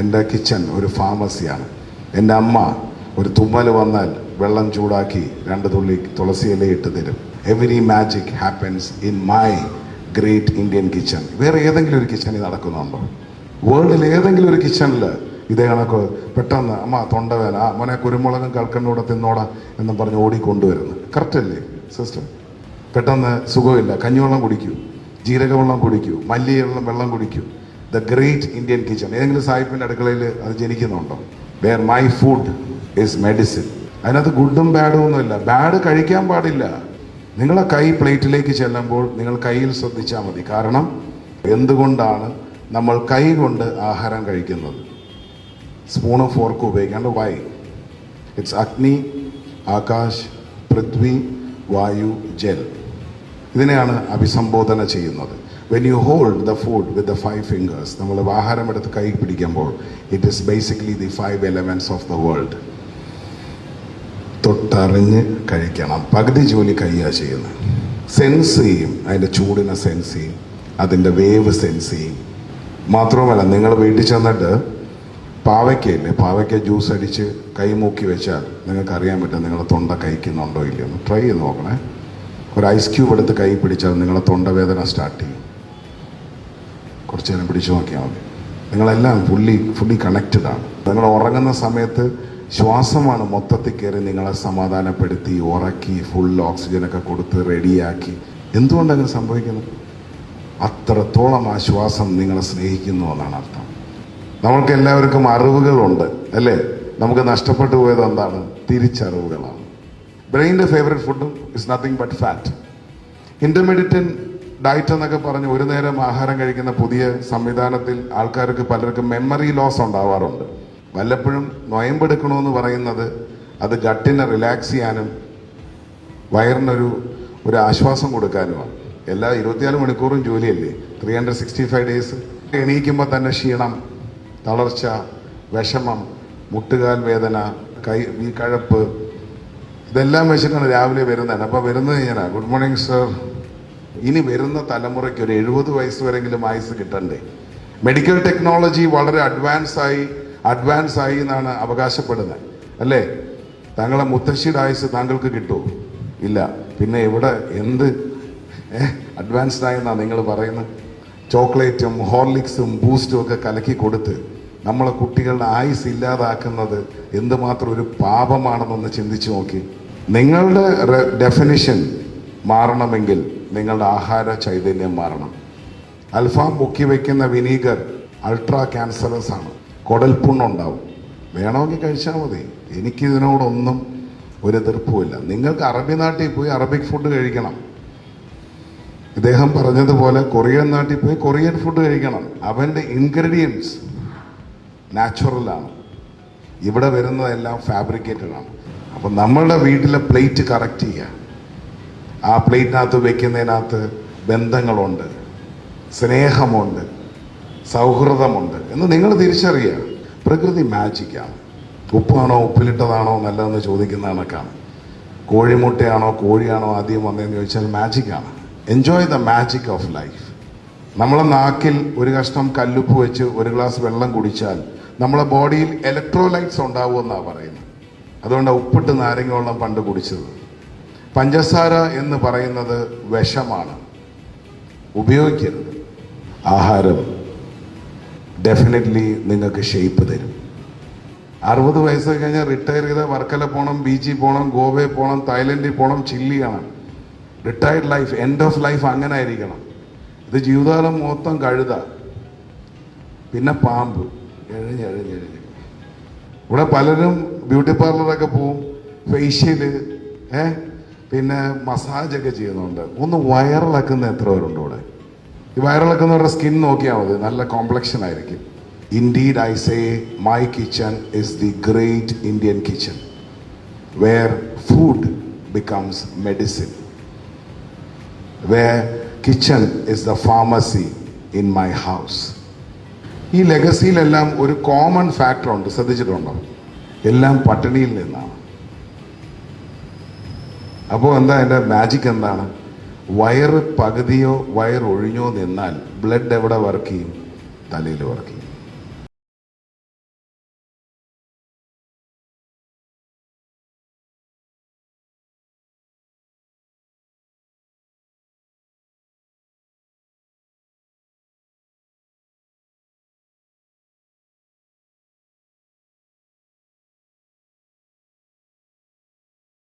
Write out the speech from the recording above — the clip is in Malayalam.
എന്റെ കിച്ചൺ ഒരു ഫാർമസിയാണ് എന്റെ അമ്മ ഒരു തുമ്മൽ വന്നാൽ വെള്ളം ചൂടാക്കി രണ്ട് തുള്ളി തുളസി ഇട്ട് തരും. Every magic happens in my great Indian kitchen വേറെ ഏതെങ്കിലും ഒരു കിച്ചണിൽ നടക്കുന്നുണ്ടോ? വേൾഡിൽ ഏതെങ്കിലും ഒരു കിച്ചണിൽ ഇതേ കണക്ക് പെട്ടെന്ന് അമ്മ തൊണ്ടവേന ആ മോനെ കുരുമുളകും കൽക്കണ്ണൂടെ തിന്നോടാ എന്നും പറഞ്ഞ് ഓടിക്കൊണ്ടുവരുന്നു. കറക്റ്റ് അല്ലേ സിസ്റ്റർ പെട്ടെന്ന് സുഖമില്ല. കഞ്ഞിവെള്ളം കുടിക്കൂ ജീരകവെള്ളം കുടിക്കൂ മല്ലിവെള്ളം വെള്ളം കുടിക്കൂ. The great Indian kitchen. ഏതെങ്കിലും സാഹിബിന്റെ അടുക്കളയിൽ അത് ജനിക്കുന്നുണ്ടോ? Where my food is medicine അതിനകത്ത് ഗുഡും ബാഡും ഒന്നുമില്ല. ബാഡ് കഴിക്കാൻ പാടില്ല. നിങ്ങളെ കൈ പ്ലേറ്റിലേക്ക് ചെല്ലുമ്പോൾ നിങ്ങൾ കയ്യിൽ ശ്രദ്ധിച്ചാൽ മതി. കാരണം എന്തുകൊണ്ടാണ് നമ്മൾ കൈ കൊണ്ട് ആഹാരം കഴിക്കുന്നത്? സ്പൂണും ഫോർക്കും ഉപയോഗിക്കാണ്ട് വൈ ഇറ്റ്സ് അഗ്നി ആകാശ് പൃഥ്വി വായു ജൽ ഇതിനെയാണ് അഭിസംബോധന ചെയ്യുന്നത്. When you hold the food with the five fingers നമ്മൾ ആഹാരം എടുത്ത് കൈ പിടിക്കുമ്പോൾ it is basically the five elements of the world തൊട്ടറിഞ്ഞ് കഴിക്കണം. പകുതി ജോലി കൈയാണ് ചെയ്യുന്നത്. സെൻസ് ചെയ്യും. അതിന്റെ ചൂടിനെ സെൻസ് ചെയ്യും. അതിന്റെ വേവ് സെൻസ് ചെയ്യും. മാത്രവുമല്ല നിങ്ങൾ വീട്ടിൽ ചെന്നിട്ട് പാവയ്ക്കയില്ലേ? പാവയ്ക്ക ജ്യൂസ് അടിച്ച് കൈ മൂക്കി വെച്ചാൽ നിങ്ങൾക്ക് അറിയാൻ പറ്റും നിങ്ങളെ തൊണ്ട കഴിക്കുന്നുണ്ടോ ഇല്ലയോ ട്രൈ ചെയ്ത് നോക്കണേ. ഒരു ഐസ് ക്യൂബ് എടുത്ത് കൈ പിടിച്ചാൽ നിങ്ങളെ തൊണ്ടവേദന സ്റ്റാർട്ട് ചെയ്യും. കുറച്ച് നേരം പിടിച്ചു നോക്കിയാൽ മതി. നിങ്ങളെല്ലാം ഫുള്ളി ഫുള്ളി കണക്റ്റഡ് ആണ്. നിങ്ങൾ ഉറങ്ങുന്ന സമയത്ത് ശ്വാസമാണ് മൊത്തത്തിൽ കയറി നിങ്ങളെ സമാധാനപ്പെടുത്തി ഉറക്കി ഫുൾ ഓക്സിജനൊക്കെ കൊടുത്ത് റെഡിയാക്കി എന്തുകൊണ്ട് അങ്ങനെ സംഭവിക്കുന്നു അത്രത്തോളം ആ ശ്വാസം നിങ്ങളെ സ്നേഹിക്കുന്നു എന്നാണ് അർത്ഥം. നമ്മൾക്ക് എല്ലാവർക്കും അറിവുകളുണ്ട് അല്ലേ? നമുക്ക് നഷ്ടപ്പെട്ടു പോയത് എന്താണ്? തിരിച്ചറിവുകളാണ്. ബ്രെയിന്റെ ഫേവറേറ്റ് ഫുഡും is nothing but fat intermediate diet എന്നൊക്കെ പറഞ്ഞ് ഒരു നേരം ആഹാരം കഴിക്കുന്ന പുതിയ സംവിധാനത്തിൽ ആൾക്കാർക്ക് പലർക്കും മെമ്മറി ലോസ് ഉണ്ടാവാറുണ്ട്. വല്ലപ്പോഴും നൊയമ്പെടുക്കണമെന്ന് പറയുന്നത് അത് ഗട്ടിനെ റിലാക്സ് ചെയ്യാനും വയറിനൊരു ഒരു ആശ്വാസം കൊടുക്കാനുമാണ്. എല്ലാ ഇരുപത്തിനാല് മണിക്കൂറും ജോലിയല്ലേ? Three hundred sixty five days എണീക്കുമ്പോൾ തന്നെ ക്ഷീണം തളർച്ച വിഷമം മുട്ടുകാൽ വേദന കൈ ഈ കഴപ്പ് ഇതെല്ലാം വെച്ചിട്ടാണ് രാവിലെ വരുന്നത്. അപ്പോൾ വരുന്നത് കഴിഞ്ഞാൽ ഗുഡ് മോർണിംഗ് സർ ഇനി വരുന്ന തലമുറയ്ക്ക് ഒരു എഴുപത് വയസ്സ് വരെങ്കിലും ആയുസ് കിട്ടണ്ടേ? മെഡിക്കൽ ടെക്നോളജി വളരെ അഡ്വാൻസ് ആയി അഡ്വാൻസ് ആയി എന്നാണ് അവകാശപ്പെടുന്നത്. അല്ലേ? താങ്കളെ മുത്തശ്ശിയുടെ ആയുസ് താങ്കൾക്ക് കിട്ടുമോ? ഇല്ല. പിന്നെ ഇവിടെ എന്ത്? അഡ്വാൻസ്ഡ് ആയെന്നാണ് നിങ്ങൾ പറയുന്നത്. ചോക്ലേറ്റും ഹോർലിക്സും ബൂസ്റ്റും ഒക്കെ കലക്കി കൊടുത്ത് നമ്മളെ കുട്ടികളുടെ ആയുസ് ഇല്ലാതാക്കുന്നത് എന്തുമാത്രം ഒരു പാപമാണെന്നൊന്ന് ചിന്തിച്ചു നോക്കി. നിങ്ങളുടെ ഡെഫിനിഷൻ മാറണമെങ്കിൽ നിങ്ങളുടെ ആഹാര ചൈതന്യം മാറണം. അൽഫാം മുക്കി വയ്ക്കുന്ന വിനീഗർ അൾട്രാ ക്യാൻസറസ് ആണ് കുടൽപ്പുണ്ണുണ്ടാവും വേണമെങ്കിൽ കഴിച്ചാൽ മതി. എനിക്കിതിനോടൊന്നും ഒരു എതിർപ്പുമില്ല. നിങ്ങൾക്ക് അറബി നാട്ടിൽ പോയി അറബിക് ഫുഡ് കഴിക്കണം. ഇദ്ദേഹം പറഞ്ഞതുപോലെ കൊറിയൻ നാട്ടിൽ പോയി കൊറിയൻ ഫുഡ് കഴിക്കണം. അവന്റെ ഇൻഗ്രീഡിയൻസ് നാച്ചുറലാണ് ഇവിടെ വരുന്നതെല്ലാം ഫാബ്രിക്കേറ്റഡ് ആണ്. അപ്പം നമ്മളുടെ വീട്ടിലെ പ്ലേറ്റ് കറക്റ്റ് ചെയ്യുക ആ പ്ലേറ്റിനകത്ത് വയ്ക്കുന്നതിനകത്ത് ബന്ധങ്ങളുണ്ട് സ്നേഹമുണ്ട് സൗഹൃദമുണ്ട് എന്ന് നിങ്ങൾ തിരിച്ചറിയുക. പ്രകൃതി മാജിക്കാണ് ഉപ്പാണോ ഉപ്പിലിട്ടതാണോ നല്ലതെന്ന് ചോദിക്കുന്ന കണക്കാണ് കോഴിമുട്ടയാണോ കോഴിയാണോ ആദ്യം വന്നതെന്ന് ചോദിച്ചാൽ മാജിക്കാണ് enjoy the magic of life നമ്മളെ നാക്കിൽ ഒരു കഷ്ണം കല്ലുപ്പ് വെച്ച് ഒരു ഗ്ലാസ് വെള്ളം കുടിച്ചാൽ നമ്മളെ ബോഡിയിൽ ഇലക്ട്രോലൈറ്റ്സ് ഉണ്ടാവുമെന്നാണ് പറയുന്നത്. അതുകൊണ്ടാണ് ഉപ്പിട്ട് നാരങ്ങ വെള്ളം പണ്ട് കുടിച്ചത്. പഞ്ചസാര എന്ന് പറയുന്നത് വിഷമാണ്. ഉപയോഗിക്കരുത്. ആഹാരം ഡെഫിനറ്റ്ലി നിങ്ങൾക്ക് ഷേപ്പ് തരും. അറുപത് വയസ്സ് കഴിഞ്ഞാൽ റിട്ടയർ ചെയ്ത വർക്കല പോകണം ബീച്ചിൽ പോകണം ഗോവയിൽ പോകണം തായ്ലൻഡിൽ പോകണം ചില്ലി കാണാം retired life end of life അങ്ങനെ ആയിരിക്കണം. ഇത് ജീവിതകാലം മൊത്തം കഴുത. പിന്നെ പാമ്പ്. എഴഞ്ഞ് എഴഞ്ഞ് എഴഞ്ഞ് ഇവിടെ പലരും ബ്യൂട്ടി പാർലറൊക്കെ പോവും. ഫേഷ്യൽ ഏ? പിന്നെ മസാജൊക്കെ ചെയ്യുന്നുണ്ട്. ഒന്ന് വയറിളക്കുന്ന എത്ര പേരുണ്ട് ഇവിടെ? ഈ വയറിളക്കുന്നവരുടെ സ്കിൻ നോക്കിയാൽ മതി. നല്ല കോംപ്ലക്ഷൻ ആയിരിക്കും. Indeed I say my kitchen is the great Indian kitchen where food becomes medicine where kitchen is the pharmacy in my house ഈ ലെഗസിയിലെല്ലാം ഒരു കോമൺ ഫാക്ടർ ഉണ്ട്. ശ്രദ്ധിച്ചിട്ടുണ്ടോ? എല്ലാം പട്ടിണിയിൽ നിന്നാണ്. അപ്പോൾ എന്താ എന്റെ മാജിക് എന്താണ്? വയറ് പകുതിയോ വയർ ഒഴിഞ്ഞോ നിന്നാൽ ബ്ലഡ് എവിടെ വർക്ക് ചെയ്യും? തലയിൽ വർക്ക് ചെയ്യും.